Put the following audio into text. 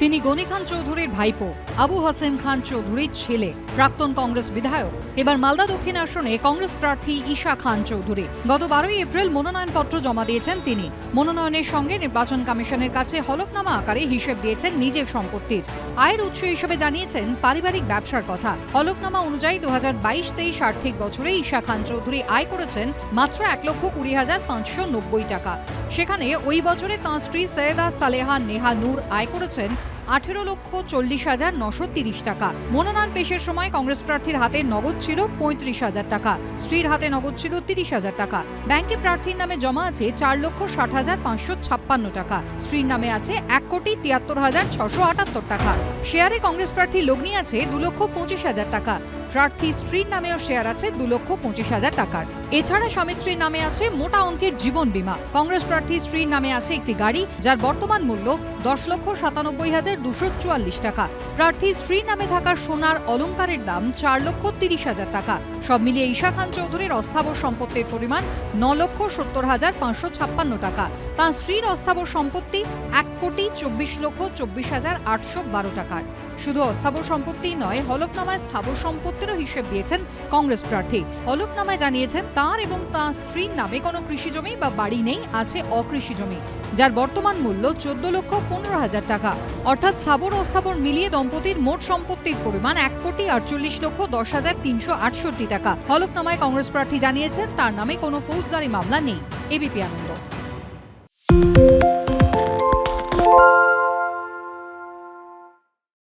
তিনি গনি খান চৌধুরীর ভাইপো আবু হাসেম খান চৌধুরীর ছেলে। প্রাক্তন কংগ্রেস বিধায়ক। এবার মালদা দক্ষিণ আসনে কংগ্রেস প্রার্থী ঈশা খান চৌধুরী। গত বারোই এপ্রিল মনোনয়নপত্র জমা দিয়েছেন তিনি। মনোনয়নের সঙ্গে নির্বাচন কমিশনের কাছে হলফনামা আকারে হিসেব দিয়েছেন নিজের সম্পত্তির। আয়ের উৎস হিসেবে জানিয়েছেন পারিবারিক ব্যবসার কথা। হলফনামা অনুযায়ী দু হাজার বাইশ তেইশ আর্থিক বছরে ঈশা খান চৌধুরী আয় করেছেন মাত্র এক লক্ষ কুড়ি হাজার পাঁচশো নব্বই টাকা। সেখানে ওই বছরে তাঁর স্ত্রী সৈয়দা সালেহা নেহা নূর আয় করেছেন আঠেরো লক্ষ চল্লিশ হাজার নশো তিরিশ টাকা। মনোনয়ন পেশের সময় কংগ্রেস প্রার্থীর হাতে নগদ ছিল পঁয়ত্রিশ হাজার টাকা। স্ত্রীর হাতে নগদ ছিল তিরিশ হাজার টাকা। ব্যাংকে প্রার্থীর নামে জমা আছে চার লক্ষ ষাট হাজার পাঁচশো ছাপ্পান্ন টাকা। স্ত্রীর নামে আছে এক কোটি তিয়াত্তর হাজার ছশো আটাত্তর টাকা। শেয়ারে কংগ্রেস প্রার্থী লগ্নি আছে দু লক্ষ পঁচিশ হাজার টাকা। প্রার্থী স্ত্রীর নামেও শেয়ার আছে দু লক্ষ পঁচিশ হাজার টাকার। এছাড়া স্বামী স্ত্রীর নামে আছে মোটা অঙ্কের জীবন বীমা। কংগ্রেস প্রার্থী স্ত্রীর নামে আছে একটি গাড়ি, যার বর্তমান মূল্য দশ লক্ষ সাতানব্বই হাজার দুশো চুয়াল্লিশ টাকা। প্রার্থী স্ত্রীর নামে থাকা সোনার অলঙ্কারের দাম চার লক্ষ তিরিশ হাজার টাকা। সব মিলিয়ে ঈশা খান চৌধুরীর অস্থাবর সম্পত্তির পরিমাণ ন লক্ষ সত্তর হাজার পাঁচশো ছাপ্পান্ন টাকা। তাঁর স্ত্রীর অস্থাবর সম্পত্তি এক কোটি চব্বিশ লক্ষ চব্বিশ হাজার আটশো বারো টাকার। শুধু অস্থাবর সম্পত্তি নয়, হলফনামায় স্থাবর সম্পত্তিরও হিসেব দিয়েছেন কংগ্রেস প্রার্থী। হলফনামায় জানিয়েছেন, তার এবং তার স্ত্রীর নামে কোনো কৃষি জমি বা বাড়ি নেই, আছে অকৃষি জমি, যার বর্তমান মূল্য চোদ্দ লক্ষ পনেরো হাজার টাকা। অর্থাৎ স্থাবর অস্থাবর মিলিয়ে দম্পতির মোট সম্পত্তির পরিমাণ এক কোটি আটচল্লিশ লক্ষ দশ হাজার তিনশো আটষট্টি টাকা। হলফনামায় কংগ্রেস প্রার্থী জানিয়েছেন, তার নামে কোনো ফৌজদারি মামলা নেই। এবিপি আনন্দ।